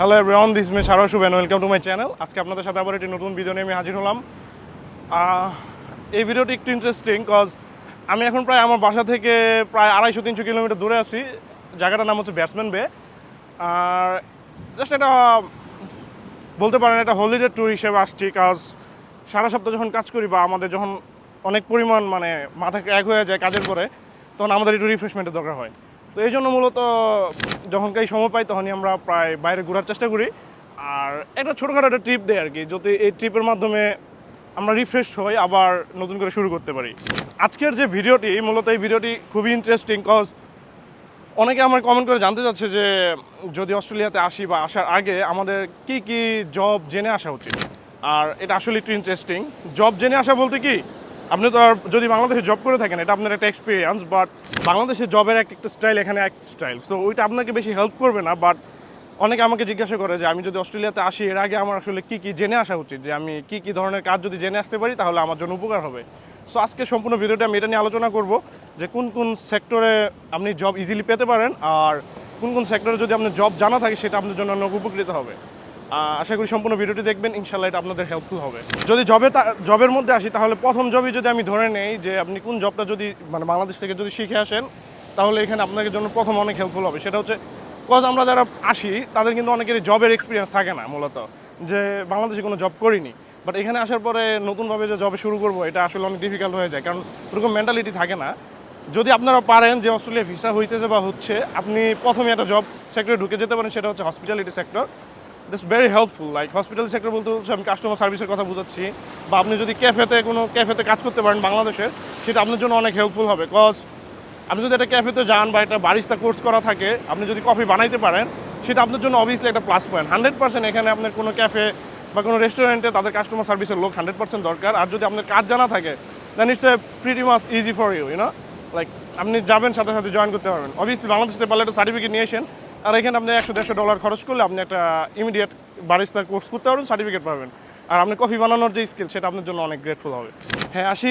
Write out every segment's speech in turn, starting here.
Hello everyone this me Sara Shuven welcome to my channel আজকে আপনাদের সাথে আবার একটি নতুন ভিডিও নিয়ে আমি হাজির হলাম। এই ভিডিওটি একটু ইন্টারেস্টিং কজ আমি এখন প্রায় আমার বাসা থেকে প্রায় আড়াইশো, তিনশো কিলোমিটার দূরে আছি। জায়গাটার নাম হচ্ছে ব্যাটসম্যান বে আর জাস্ট এটা বলতে পারেন এটা হলিডে ট্যুর হিসেবে আসছি কাজ সারা সপ্তাহ যখন কাজ করি বা আমাদের যখন অনেক পরিমাণ মানে মাথা এক হয়ে যায় কাজের পরে, তখন আমাদের একটু রিফ্রেশমেন্টের দরকার হয়। তো এই জন্য মূলত যখন কাই সময় পাই তখনই আমরা প্রায় বাইরে ঘোরার চেষ্টা করি। আর একটা ছোটোখাটো একটা ট্রিপ দেয় আর কি যদি এই ট্রিপের মাধ্যমে আমরা রিফ্রেশ হই, আবার নতুন করে শুরু করতে পারি। আজকের যে ভিডিওটি, মূলত এই ভিডিওটি খুবই ইন্টারেস্টিং কজ অনেকে আমার কমেন্ট করে জানতে চাচ্ছে যে, যদি অস্ট্রেলিয়াতে আসি বা আসার আগে আমাদের কি কি জব জেনে আসা উচিত? আর এটা আসলে একটু ইন্টারেস্টিং জব জেনে আসা বলতে কি আপনি তো আর যদি বাংলাদেশে জব করে থাকেন, এটা আপনার একটা এক্সপিরিয়েন্স বাট বাংলাদেশে জবের এক একটা স্টাইল এখানে এক স্টাইল সো ওইটা আপনাকে বেশি হেল্প করবে না বাট অনেকে আমাকে জিজ্ঞাসা করে যে, আমি যদি অস্ট্রেলিয়াতে আসি, এর আগে আমার আসলে কী কী জেনে আসা উচিত? যে আমি কী কী ধরনের কাজ যদি জেনে আসতে পারি, তাহলে আমার জন্য উপকার হবে। সো আজকে সম্পূর্ণ ভিডিওটা আমি এটা নিয়ে আলোচনা করব যে কোন কোন সেক্টরে আপনি জব ইজিলি পেতে পারেন, আর কোন কোন সেক্টরে যদি আপনার জব জানা থাকে, সেটা আপনার জন্য অনেক উপকৃত হবে। আশা করি সম্পূর্ণ ভিডিওটি দেখবেন। ইনশাল্লাহ এটা আপনাদের হেল্পফুল হবে। যদি জবে জবের মধ্যে আসি, তাহলে প্রথম জবই যদি আমি ধরে নেই যে আপনি কোন জবটা যদি মানে বাংলাদেশ থেকে যদি শিখে আসেন, তাহলে এখানে আপনাদের জন্য প্রথম অনেক হেল্পফুল হবে। সেটা হচ্ছে কজ আমরা যারা আসি, তাদের কিন্তু অনেকেরই জবের এক্সপিরিয়েন্স থাকে না মূলত, যে বাংলাদেশে কোনো জব করিনি। বাট এখানে আসার পরে নতুনভাবে যে জবে শুরু করব, এটা আসলে অনেক ডিফিকাল্ট হয়ে যায়। কারণ ওরকম মেন্টালিটি থাকে না। যদি আপনারা পারেন যে অস্ট্রেলিয়া ভিসা হইতেছে বা হচ্ছে, আপনি প্রথমে একটা জব সেক্টরে ঢুকে যেতে পারেন, সেটা হচ্ছে hospitality sector this very helpful like hospital sector বলতে হচ্ছে আমি কাস্টমার সার্ভিসের কথা বোঝাচ্ছি বা আপনি যদি ক্যাফেতে কোনো ক্যাফেতে কাজ করতে পারেন বাংলাদেশের সেটা আপনার জন্য অনেক হেল্পফুল হবে। কজ আপনি যদি একটা ক্যাফেতে যান বা একটা বারিস্তা কোর্স করা থাকে, আপনি যদি কফি বানাইতে পারেন, সেটা আপনার জন্য অবভিয়াসলি একটা প্লাস পয়েন্ট হান্ড্রেড পার্সেন্ট এখানে আপনার কোনো ক্যাফে বা কোনো রেস্টুরেন্টে তাদের কাস্টমার সার্ভিসের লোক হান্ড্রেড পার্সেন্ট দরকার। আর যদি আপনার কাজ জানা থাকে then it's a pretty much easy for you you know like আপনি যাবেন, সাথে সাথে জয়েন করতে পারবেন। অবভিয়াসলি বাংলাদেশ থেকে পারলে একটা সার্টিফিকেট নিয়ে আসেন আর এখানে আপনি একশো দেড়শো ডলার খরচ করলে আপনি একটা ইমিডিয়েট বারিস্তার কোর্স করতে পারবেন সার্টিফিকেট পাবেন। আর আপনি কফি বানানোর যে স্কিল সেটা আপনার জন্য অনেক গ্রেটফুল হবে। হ্যাঁ আসি,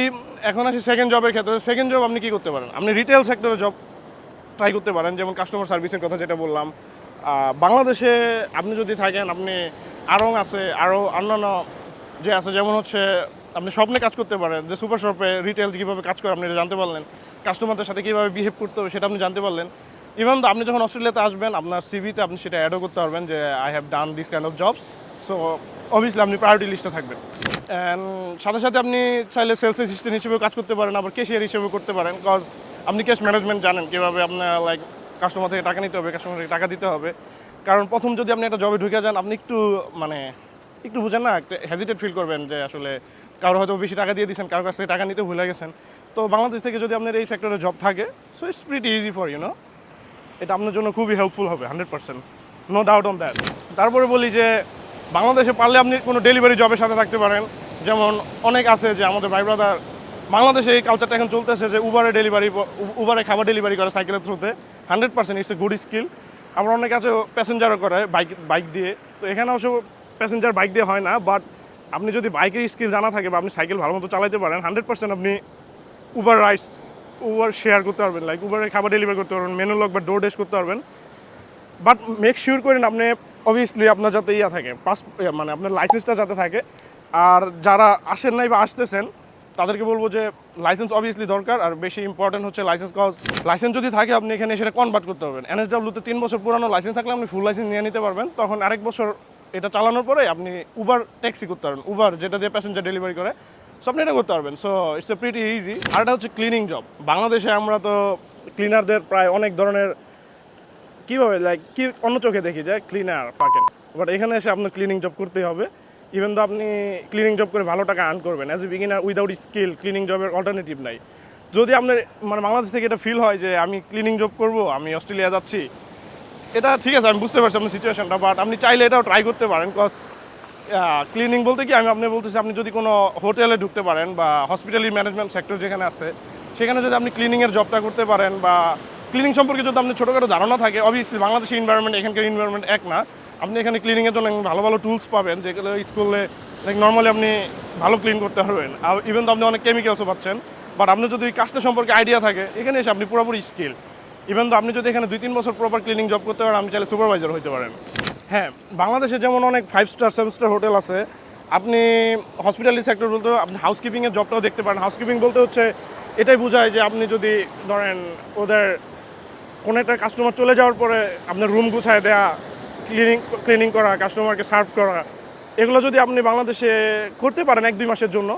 এখন আসি সেকেন্ড জবের ক্ষেত্রে। সেকেন্ড জব আপনি কী করতে পারেন? আপনি রিটেল সেক্টরে জব ট্রাই করতে পারেন, যেমন কাস্টমার সার্ভিসের কথা যেটা বললাম। বাংলাদেশে আপনি যদি থাকেন, আপনি আরং আছে আরও অন্যান্য যে আছে, যেমন হচ্ছে আপনি স্বপ্নে কাজ করতে পারেন, যে সুপার শপে রিটেল কীভাবে কাজ করে, আপনি জানতে পারলেন। কাস্টমারদের সাথে কীভাবে বিহেভ করতে হবে, সেটা আপনি জানতে পারলেন। ইভেন আপনি যখন অস্ট্রেলিয়াতে আসবেন, আপনার সিভিতে আপনি সেটা অ্যাডও করতে পারবেন যে I have done this kind of jobs so obviously আপনি প্রায়োরিটি লিস্টে থাকবেন। অ্যান্ড সাথে সাথে আপনি চাইলে সেলস অ্যাসিস্ট্যান্ট হিসেবেও কাজ করতে পারেন, আবার ক্যাশিয়ার হিসেবেও করতে পারেন কজ আপনি ক্যাশ ম্যানেজমেন্ট জানেন কীভাবে আপনার লাইক কাস্টমার থেকে টাকা নিতে হবে কাস্টমার থেকে টাকা দিতে হবে। কারণ প্রথম যদি আপনি একটা জবে ঢুকে যান, আপনি একটু মানে একটু বুঝেন না, একটা হেজিটেট ফিল করবেন যে, আসলে কারও হয়তো বেশি টাকা দিয়ে দিয়েছেন, কারোর কাছ থেকে টাকা নিতে ভুলে গেছেন। তো বাংলাদেশ থেকে যদি আপনার এই সেক্টরে জব থাকে so it's pretty easy for you know এটা আপনার জন্য খুবই হেল্পফুল হবে hundred percent no doubt on that তারপরে বলি যে, বাংলাদেশে পারলে আপনি কোনো ডেলিভারি জবের সাথে থাকতে পারেন। যেমন অনেক আছে যে, আমাদের ভাই ব্রাদার বাংলাদেশে এই কালচারটা এখন চলতেছে যে উবারে ডেলিভারি উবারে খাবার ডেলিভারি করে সাইকেলের থ্রুতে hundred percent it's a good skill আবার অনেক আছে প্যাসেঞ্জারও করে বাইক বাইক দিয়ে। তো এখানে অবশ্য প্যাসেঞ্জার বাইক দিয়ে হয় না বাট আপনি যদি বাইকের স্কিল জানা থাকে বা আপনি সাইকেল ভালো মতো চালাতে পারেন হান্ড্রেড পার্সেন্ট আপনি উবার রাইস উবার শেয়ার করতে পারবেন লাইক উবারে খাবার ডেলিভারি করতে পারবেন মেনু লক বা ডোর ডেশ করতে পারবেন। বাট মেক শিওর করেন আপনি অবভিয়াসলি আপনার যাতে ইয়া থাকে পাস মানে আপনার লাইসেন্সটা যাতে থাকে। আর যারা আসেন নাই বা আসতেছেন, তাদেরকে বলব যে লাইসেন্স অবভিয়াসলি দরকার, আর বেশি ইম্পর্টেন্ট হচ্ছে লাইসেন্স কজ লাইসেন্স যদি থাকে, আপনি এখানে সেটা কনভার্ট করতে পারবেন। এনএসডাব্লিউতে তিন বছর পুরানো লাইসেন্স থাকলে আপনি ফুল লাইসেন্স নিয়ে নিতে পারবেন। তখন আরেক বছর এটা চালানোর পরে আপনি উবার ট্যাক্সি করতে পারবেন। উবার যেটা দিয়ে প্যাসেঞ্জার ডেলিভারি করে সো আপনি এটা করতে পারবেন। So it's a pretty easy আর এটা হচ্ছে ক্লিনিং জব বাংলাদেশে আমরা তো ক্লিনারদের প্রায় অনেক ধরনের কীভাবে লাইক কি অন্য চোখে দেখি যে ক্লিনার পাকেন। বাট এখানে এসে আপনার ক্লিনিং জব করতেই হবে। ইভেন তো আপনি ক্লিনিং জব করে ভালো টাকা আর্ন করবেন as a beginner without skill cleaning জবের অল্টারনেটিভ নাই। যদি আপনার মানে বাংলাদেশ থেকে এটা ফিল হয় যে আমি ক্লিনিং জব করব, আমি অস্ট্রেলিয়া যাচ্ছি, এটা ঠিক আছে, আমি বুঝতে পারছি আপনার সিচুয়েশনটা বাট আপনি চাইলে এটাও ট্রাই করতে পারেন কজ ক্লিনিং বলতে কি, আমি আপনি বলতেছি, আপনি যদি কোনো হোটেলে ঢুকতে পারেন বা হসপিটালি ম্যানেজমেন্ট সেক্টর যেখানে আছে, সেখানে যদি আপনি ক্লিনিংয়ের জবটা করতে পারেন বা ক্লিনিং সম্পর্কে যদি আপনি ছোটোখাটো ধারণা থাকে অবভিয়াসলি বাংলাদেশের ইনভায়রনমেন্ট এখানকার ইনভায়রনমেন্ট এক না। আপনি এখানে ক্লিনিংয়ের জন্য ভালো ভালো টুলস পাবেন যেগুলো স্কুলে লাইক নর্মালি আপনি ভালো ক্লিন করতে পারবেন। আর ইভেন তো আপনি অনেক কেমিক্যালসও পাচ্ছেন বাট আপনি যদি কাজটা সম্পর্কে আইডিয়া থাকে, এখানে এসে আপনি পুরোপুরি স্কিল ইভেন তো আপনি যদি এখানে দুই তিন বছর প্রপার ক্লিনিং জব করতে পারেন, আপনি চাইলে সুপারভাইজার হতে পারেন। হ্যাঁ বাংলাদেশে যেমন অনেক five star seven star hotel আছে, আপনি হসপিটালি সেক্টর বলতে, আপনি হাউসকিপিংয়ের জবটাও দেখতে পারেন। হাউসকিপিং বলতে হচ্ছে, এটাই বোঝায় যে আপনি যদি ধরেন ওদের কোনো একটা কাস্টমার চলে যাওয়ার পরে আপনার রুম গুছায় দেয়া ক্লিনিং ক্লিনিং করা কাস্টমারকে সার্ভ করা, এগুলো যদি আপনি বাংলাদেশে করতে পারেন এক দুই মাসের জন্য,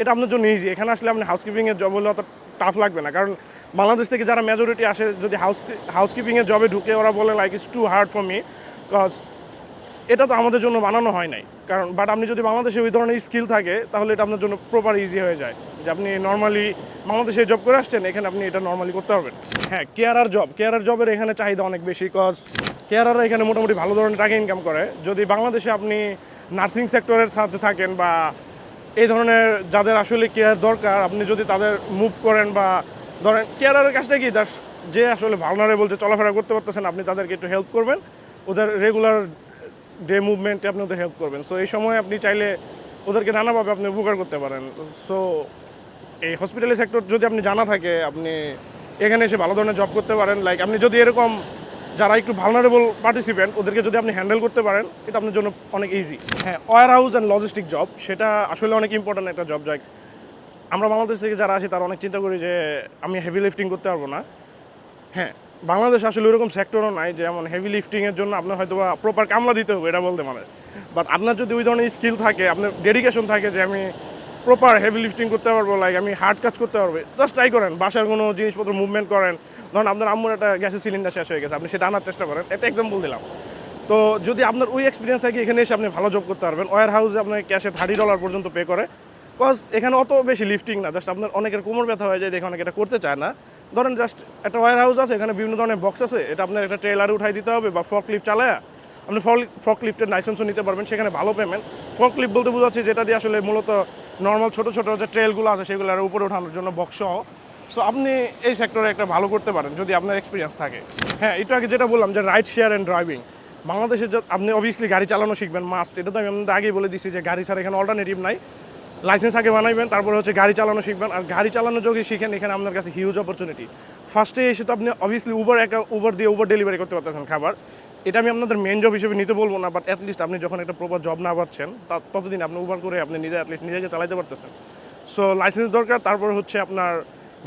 এটা আপনার জন্য ইজি এখানে আসলে আপনি হাউসকিপিংয়ের জব হলে অত টাফ লাগবে না। কারণ বাংলাদেশ থেকে যারা মেজরিটি আসে, যদি হাউস হাউসকিপিংয়ের জবে ঢুকে, ওরা বলে like is too hard for me because এটা তো আমাদের জন্য বানানো হয় নাই। কারণ বাট আপনি যদি বাংলাদেশে ওই ধরনের স্কিল থাকে, তাহলে এটা আপনার জন্য প্রপার ইজি হয়ে যায়। যে আপনি নর্মালি বাংলাদেশে জব করে আসছেন, এখানে আপনি এটা নর্মালি করতে পারবেন। হ্যাঁ কেয়ারার জব কেয়ারার জবের এখানে চাহিদা অনেক বেশি কজ কেয়ারাররা এখানে মোটামুটি ভালো ধরনের টাকা ইনকাম করে। যদি বাংলাদেশে আপনি নার্সিং সেক্টরের সাথে থাকেন বা এই ধরনের যাদের আসলে কেয়ার দরকার, আপনি যদি তাদের মুভ করেন বা ধরেন, কেয়ারারের কাজটা কি? যে আসলে ভালনারেবল যে চলাফেরা করতে পারতেছেন, আপনি তাদেরকে একটু হেল্প করবেন। ওদের রেগুলার ডে মুভমেন্টে আপনি ওদের হেল্প করবেন। সো এই সময় আপনি চাইলে ওদেরকে নানাভাবে আপনি উপকার করতে পারেন। সো এই হসপিটালি সেক্টর যদি আপনি জানা থাকে, আপনি এখানে এসে ভালো ধরনের জব করতে পারেন। লাইক আপনি যদি এরকম যারা একটু ভালনারেবল পার্টিসিপেন্ট ওদেরকে যদি আপনি হ্যান্ডেল করতে পারেন, এটা আপনার জন্য অনেক ইজি হ্যাঁ warehouse and logistic job সেটা আসলে অনেক ইম্পর্ট্যান্ট একটা জব যাই আমরা বাংলাদেশ থেকে যারা আছি তারা অনেক চিন্তা করি যে, আমি হেভি লিফটিং করতে পারব না। হ্যাঁ বাংলাদেশ আসলে ওরকম সেক্টরও নাই, যেমন হেভি লিফটিংয়ের জন্য আপনার হয়তো বা প্রপার কামলা দিতে হবে, এটা বলতে মানে বাট আপনার যদি ওই ধরনের স্কিল থাকে, আপনার ডেডিকেশন থাকে যে আমি প্রপার হেভি লিফটিং করতে পারব লাইক আমি হার্ড কাজ করতে পারব জাস্ট ট্রাই করেন। বাসার কোনো জিনিসপত্র মুভমেন্ট করেন। ধরুন আপনার আম্মুর একটা গ্যাসের সিলিন্ডার শেষ হয়ে গেছে, আপনি সেটা আনার চেষ্টা করেন। একটা এক্সাম্পল দিলাম। তো যদি আপনার ওই এক্সপিরিয়েন্স থাকে, এখানে এসে আপনি ভালো জব করতে পারবেন। ওয়ার হাউসে আপনাকে ক্যাশে থার্টি ডলার পর্যন্ত পে করে। কজ এখানে অত বেশি লিফটিং না জাস্ট আপনার অনেকের কোমর ব্যথা হয়ে যায়, দেখে অনেকে এটা করতে চায় না। ধরেন জাস্ট একটা ওয়ার হাউস আছে, এখানে বিভিন্ন ধরনের বক্স আছে, এটা আপনার একটা ট্রেলারে উঠাই দিতে হবে বা ফক লিফট চালায় আপনি ফক লিফ্টের লাইসেন্সও নিতে পারবেন, সেখানে ভালো পেমেন্ট ফক লিফট বলতে বোঝাচ্ছি যেটা দিয়ে আসলে মূলত নর্মাল ছোটো ছোটো যে ট্রেলগুলো আছে সেগুলোর উপরে ওঠানোর জন্য বক্স সহ। সো আপনি এই সেক্টরে একটা ভালো করতে পারেন, যদি আপনার এক্সপিরিয়েন্স থাকে। হ্যাঁ এটা আগে যেটা বললাম যে রাইড শেয়ার অ্যান্ড ড্রাইভিং বাংলাদেশে যা- আপনি অবভিয়াসলি গাড়ি চালানো শিখবেন মাস্ট এটা তো আমি আপনাদের আগেই বলে দিচ্ছি যে গাড়ি ছাড়া এখানে অল্টারনেটিভ নাই। লাইসেন্স আগে বানাইবেন, তারপরে হচ্ছে গাড়ি চালানো শিখবেন। আর গাড়ি চালানো যদি শিখেন, এখানে আপনার কাছে হিউজ অপরচুনিটি ফার্স্টে এসে তো আপনি অবভিয়াসলি উবার একটা উবার দিয়ে উবার ডেলিভারি করতে পারতেছেন খাবার। এটা আমি আপনাদের মেন জব হিসেবে নিতে বলব না বাট অ্যাটলিস্ট আপনি যখন একটা প্রপার জব না পাচ্ছেন ততদিন আপনি উবার করে আপনি নিজে অ্যাটলিস্ট নিজেকে চালাতে পারতেছেন। সো লাইসেন্স দরকার, তারপর হচ্ছে আপনার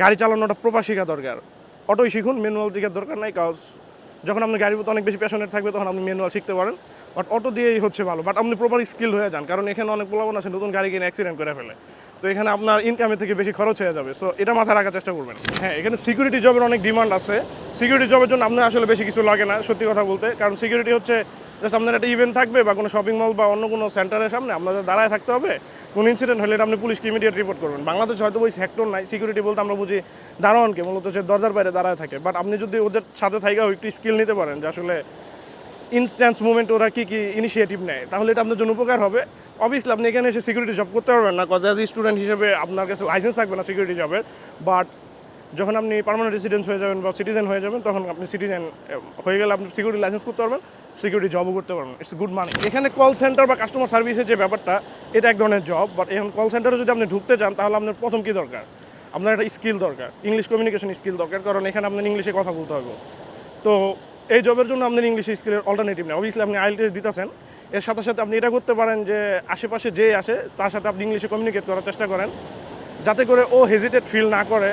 গাড়ি চালানোটা প্রপার শেখা দরকার। অটোই শিখুন ম্যানুয়াল দিকে দরকার নাই কাজ যখন আপনি গাড়ির প্রতি অনেক বেশি প্যাশনেট থাকবে, তখন আপনি ম্যানুয়াল শিখতে পারেন। বাট অটো দিয়েই হচ্ছে ভালো। বাট আপনি প্রপার স্কিল হয়ে যান, কারণ এখানে অনেক পোলাপন আছে, নতুন গাড়ি কিনে অ্যাক্সিডেন্ট করে ফেলে। তো এখানে আপনার ইনকামের থেকে বেশি খরচ হয়ে যাবে। সো এটা মাথায় রাখার চেষ্টা করবেন। হ্যাঁ এখানে সিকিউরিটি জবের অনেক ডিমান্ড আছে। সিকিউরিটি জবের জন্য আপনার আসলে বেশি কিছু লাগে না, সত্যি কথা বলতে। কারণ সিকিউরিটি হচ্ছে জাস্ট আপনার একটা ইভেন্ট থাকবে বা কোনো শপিং মল বা অন্য কোনো সেন্টারের সামনে আপনাদের দাঁড়ায় থাকতে হবে। কোনো ইনসিডেন্ট হলে এটা আপনি পুলিশকে ইমিডিয়েট রিপোর্ট করবেন। বাংলাদেশ হয়তো ওই সেক্টর নাই। সিকিউরিটি বলতে আমরা বুঝি দারোয়ানকে মূলত যে দরজার বাইরে দাঁড়ায় থাকে। বাট আপনি যদি ওদের সাথে থাইকাও একটু স্কিল নিতে পারেন যে আসলে ইনস্ট্যান্স মুভমেন্ট ওরা কী কী ইনিশিয়েটিভ নেয়, তাহলে এটা আপনার জন্য উপকার হবে। অবভিয়াসলি আপনি এখানে এসে সিকিউরিটি জব করতে পারবেন না কজ অ্যাজ স্টুডেন্ট হিসেবে আপনার কাছে লাইসেন্স থাকবে না সিকিউরিটি জবের বাট যখন আপনি পার্মানেন্ট রেসিডেন্স হয়ে যাবেন বা সিটিজেন হয়ে যাবেন, তখন আপনি সিটিজেন হয়ে গেলে আপনি সিকিউরিটি লাইসেন্স করতে পারবেন। সিকিউরিটি জবও করতে পারবেন ইটস গুড মানি এখানে কল সেন্টার বা কাস্টমার সার্ভিসের যে ব্যাপারটা, এটা এক ধরনের জব বাট এখন কল সেন্টারে যদি আপনি ঢুকতে চান, তাহলে আপনার প্রথম কী দরকার? আপনার একটা স্কিল দরকার। ইংলিশ কমিউনিকেশন স্কিল দরকার, কারণ এখানে আপনার ইংলিশে কথা বলতে হবে। তো এই জবের জন্য আপনার ইংলিশ স্কিলের অল্টারনেটিভ নেই। অবভিয়াসলি আপনি আইল টেস্ট দিতেছেন। এর সাথে সাথে আপনি এটা করতে পারেন যে, আশেপাশে যে আসে, তার সাথে আপনি ইংলিশে কমিউনিকেট করার চেষ্টা করেন। যাতে করে ও হেজিটেট ফিল না করে।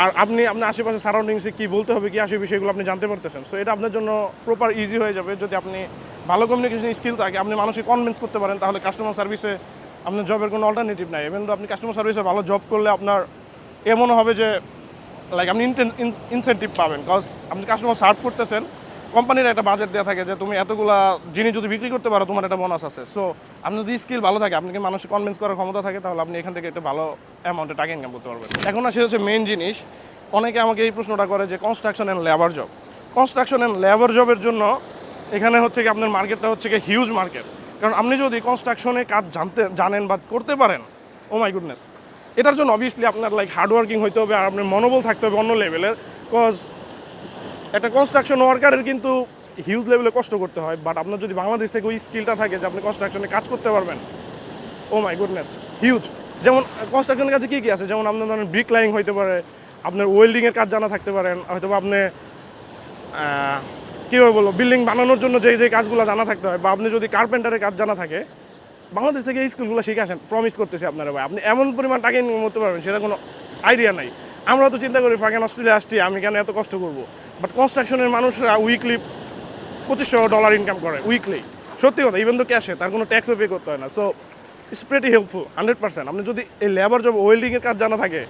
আর আপনি আপনার আশেপাশে সারাউন্ডিংসে কী বলতে হবে, কী আসে বিষয়গুলো আপনি জানতে পারতেছেন। সো এটা আপনার জন্য প্রপার ইজি হয়ে যাবে। যদি আপনি ভালো কমিউনিকেশন স্কিল থাকে, আপনি মানুষকে কনভিন্স করতে পারেন, তাহলে কাস্টমার সার্ভিসে আপনার জবের কোনো অল্টারনেটিভ নাই। ইভেন আপনি কাস্টমার সার্ভিসে ভালো জব করলে আপনার এমনও হবে যে লাইক আপনি ইনসেন্টিভ পাবেন। কজ আপনি কাস্টমার সার্ভ করতেছেন কোম্পানির একটা বাজেট দেওয়া থাকে যে তুমি এতগুলা জিনিস যদি বিক্রি করতে পারো, তোমার একটা বোনাস আছে। সো আপনার যদি স্কিল ভালো থাকে আপনাকে মানুষকে কনভিন্স করার ক্ষমতা থাকে, তাহলে আপনি এখান থেকে একটা ভালো অ্যামাউন্টে টাকা ইনকাম করতে পারবেন। এখন আসে হচ্ছে মেন জিনিস। অনেকে আমাকে এই প্রশ্নটা করে যে construction and labour job construction and labour জবের জন্য এখানে হচ্ছে কি আপনার মার্কেটটা হচ্ছে কি হিউজ মার্কেট কারণ আপনি যদি কনস্ট্রাকশনে কাজ জানতে, জানেন বা করতে পারেন ও মাই গুডনেস এটার জন্য অবভিয়াসলি আপনার লাইক হার্ডওয়ার্কিং হইতে হবে আর আপনার মনোবল থাকতে হবে অন্য লেভেলের কজ একটা কনস্ট্রাকশন ওয়ার্কারের কিন্তু হিউজ লেভেলে কষ্ট করতে হয় বাট আপনার যদি বাংলাদেশ থেকে ওই স্কিলটা থাকে যে আপনি কনস্ট্রাকশনে কাজ করতে পারবেন ও মাই গুডনেস হিউজ যেমন কনস্ট্রাকশনের কাছে কী কী আছে? যেমন আপনার ধরেন ব্রিক লাইং হইতে পারে, আপনার ওয়েল্ডিংয়ের কাজ জানা থাকতে পারেন হয়তো আপনি কীভাবে বলব বিল্ডিং বানানোর জন্য যে যে কাজগুলো জানা থাকতে হয়, বা আপনি যদি কার্পেন্টারের কাজ জানা থাকে, বাংলাদেশ থেকে এই স্কুলগুলো শিখে আসেন প্রমিস করতেছি আপনারা ভাই, আপনি এমন পরিমাণ টাকা ইনকাম করতে পারবেন, সেটা কোনো আইডিয়া নাই। আমরা তো চিন্তা করি ফাঁকেন অস্ট্রেলিয়া আসছি, আমি কেন এত কষ্ট করব? বাট কনস্ট্রাকশনের মানুষরা উইকলি পঁচিশশো ডলার ইনকাম করে উইকলি সত্যি কথা ইভেন তো ক্যাশে তার কোনো ট্যাক্সও পে করতে হয় না। So it's pretty helpful hundred percent আপনি যদি এই লেবার জব ওয়েল্ডিংয়ের কাজ জানা থাকে,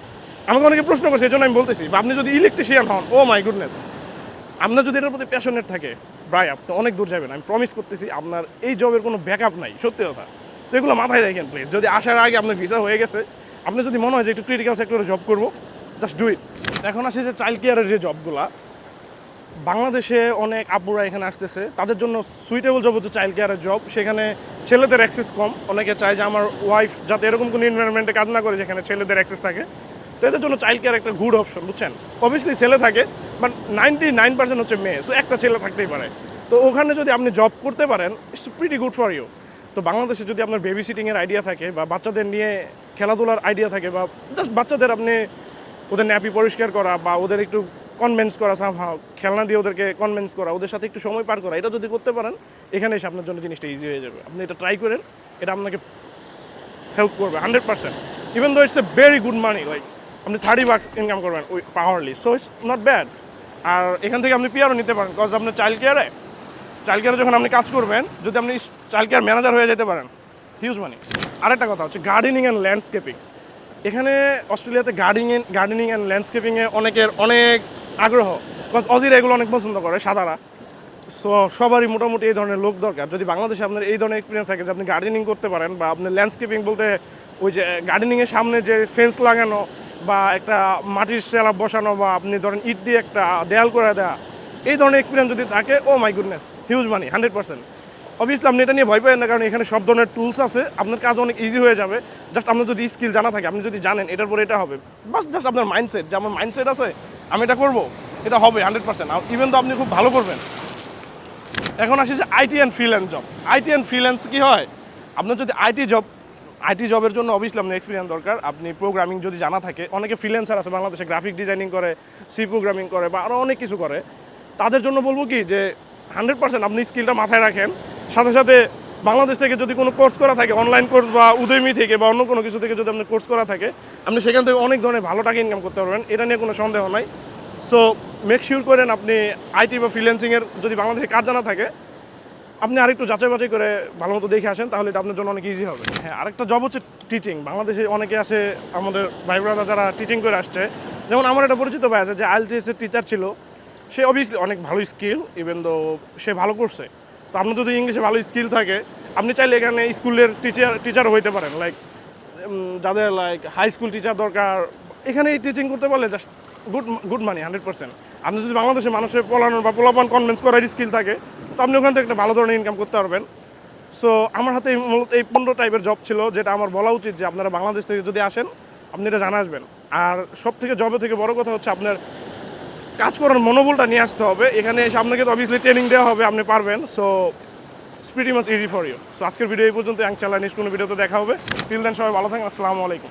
আমাকে অনেকে প্রশ্ন করছে এই জন্য আমি বলতেছি, বা আপনি যদি ইলেকট্রিশিয়ান হন ও মাই গুডনেস আপনার যদি এটার প্রতি প্যাশনেট থাকে, ভাই, আপনি অনেক দূর যাবেন। আমি প্রমিস করতেছি, আপনার এই জবের কোনো ব্যাকআপ নাই, সত্যি কথা। তো এগুলো মাথায় রাখেন প্লিজ যদি আসার আগে আপনার ভিসা হয়ে গেছে, আপনি যদি মনে হয় যে একটু ক্রিটিক্যাল সেক্টরে জব করব জাস্ট ডু ইট এখন আসে যে চাইল্ড কেয়ারের যে জবগুলা বাংলাদেশে অনেক আপুরা এখানে আসতেছে। তাদের জন্য সুইটেবল জব হচ্ছে চাইল্ড কেয়ারের জব সেখানে ছেলেদের অ্যাক্সেস কম। অনেকে চায় যে আমার ওয়াইফ যাতে এরকম কোনো এনভায়রনমেন্টে কাজ না করে যেখানে ছেলেদের অ্যাক্সেস থাকে। তো এদের জন্য চাইল্ড কেয়ার একটা গুড অপশন বুঝছেন? অবভিয়াসলি ছেলে থাকে বাট নাইনটি নাইন পার্সেন্ট হচ্ছে মেয়ে। সো একটা ছেলে থাকতেই পারে। তো ওখানে যদি আপনি জব করতে পারেন it's pretty good for you তো বাংলাদেশে যদি আপনার বেবি সিটিংয়ের আইডিয়া থাকে বা বাচ্চাদের নিয়ে খেলাধুলার আইডিয়া থাকে বা জাস্ট বাচ্চাদের আপনি ওদের ন্যাপি পরিষ্কার করা বা ওদের একটু কনভেন্স করা সামহাও খেলনা দিয়ে ওদেরকে কনভেন্স করা, ওদের সাথে একটু সময় পার করা, এটা যদি করতে পারেন, এখানে এসে আপনার জন্য জিনিসটা ইজি হয়ে যাবে। আপনি এটা ট্রাই করেন, এটা আপনাকে হেল্প করবে hundred percent even though it's a very good money like আপনি থার্টি বাক্স ইনকাম করবেন, ওই hourly so it's not bad আর এখান থেকে আপনি পিয়ারও নিতে পারেন কজ আপনার চাইল্ড কেয়ারে চাইল্ড কেয়ারে যখন আপনি কাজ করবেন, যদি আপনি চাইল্ড কেয়ার ম্যানেজার হয়ে যেতে পারেন হিউজ মানি আরেকটা কথা হচ্ছে গার্ডেনিং অ্যান্ড ল্যান্ডস্কেপিং এখানে অস্ট্রেলিয়াতে গার্ডেনিং গার্ডেনিং অ্যান্ড ল্যান্ডস্কেপিংয়ে অনেকের অনেক আগ্রহ বিকজ অজিরা এগুলো অনেক পছন্দ করে, সাদারা। সো সবারই মোটামুটি এই ধরনের লোক দরকার। যদি বাংলাদেশে আপনার এই ধরনের এক্সপিরিয়েন্স থাকে যে আপনি গার্ডেনিং করতে পারেন বা আপনি ল্যান্ডস্কেপিং বলতে ওই যে গার্ডেনিংয়ের সামনে যে ফেন্স লাগানো বা একটা মাটির স্ল্যাব বসানো বা আপনি ধরেন ইট দিয়ে একটা দেয়াল করে দেওয়া এই ধরনের এক্সপিরিয়েন্স যদি থাকে ও my goodness huge money hundred percent obviously আপনি এটা নিয়ে ভয় পাবেন না, কারণ এখানে সব ধরনের টুলস আছে। আপনার কাজ অনেক ইজি হয়ে যাবে। জাস্ট আপনার যদি স্কিল জানা থাকে, আপনি যদি জানেন, এটার পরে এটা হবে। বাস জাস্ট আপনার মাইন্ডসেট যে আমার মাইন্ডসেট আছে, আমি এটা করব, এটা হবে হান্ড্রেড পার্সেন্ট ইভেন তো আপনি খুব ভালো করবেন, এখন আসি যে IT and freelance job IT and freelance কী হয়? আপনার যদি আইটি জব আইটি জবের জন্য অবভিয়াসলি আপনার এক্সপিরিয়েন্স দরকার। আপনি প্রোগ্রামিং যদি জানা থাকে, অনেকে ফ্রিল্যান্সার আছে বাংলাদেশে গ্রাফিক ডিজাইনিং করে সি প্রোগ্রামিং করে বা আরও অনেক কিছু করে। তাদের জন্য বলব কি যে হান্ড্রেড পার্সেন্ট আপনি স্কিলটা মাথায় রাখেন। সাথে সাথে বাংলাদেশ থেকে যদি কোনো কোর্স করা থাকে অনলাইন কোর্স বা উদয়মি থেকে বা অন্য কোনো কিছু থেকে যদি আপনি কোর্স করা থাকে, আপনি সেখান থেকে অনেক ধরনের ভালো টাকা ইনকাম করতে পারবেন। এটা নিয়ে কোনো সন্দেহ নাই। সো মেক শিওর করেন আপনি আইটি বা ফ্রিল্যান্সিংয়ের যদি বাংলাদেশে কাজ জানা থাকে, আপনি আরেকটু যাচাই বাছাই করে ভালো মতো দেখে আসেন, তাহলে এটা আপনার জন্য অনেক ইজি হবে। হ্যাঁ আরেকটা জব হচ্ছে টিচিং বাংলাদেশে অনেকে আছে, আমাদের ভাই বোনেরা যারা টিচিং করে আসছে। যেমন আমার একটা পরিচিত ভাই আছে, যে আইএলটিএসের টিচার ছিল। সে অবভিয়াসলি অনেক ভালো স্কিল ইভেন দো সে ভালো করছে। তো আপনার যদি ইংলিশে ভালো স্কিল থাকে, আপনি চাইলে এখানে স্কুলের টিচার টিচার হইতে পারেন লাইক যাদের লাইক হাই স্কুল টিচার দরকার, এখানে টিচিং করতে পারলে just good good money hundred percent আপনি যদি বাংলাদেশে মানুষের পড়ানোর বা পোলাপান কনভেন্স করার স্কিল থাকে, তো আপনি ওখান থেকে একটা ভালো ধরনের ইনকাম করতে পারবেন। সো আমার হাতে মূলত এই পনেরো টাইপের জব ছিল, যেটা আমার বলা উচিত যে আপনারা বাংলাদেশ থেকে যদি আসেন, আপনি এটা জানা আসবেন। আর সব থেকে জবে থেকে বড় কথা হচ্ছে আপনার কাজ করার মনোবলটা নিয়ে আসতে হবে। এখানে এসে আপনাকে তো অবভিয়াসলি ট্রেনিং দেওয়া হবে, আপনি পারবেন। So speedy much easy for you so আজকের ভিডিও এই পর্যন্ত এক নেক্সট কোনো ভিডিওতে দেখা হবে। তিল দেন সবাই ভালো থাকেন আসসালামু আলাইকুম।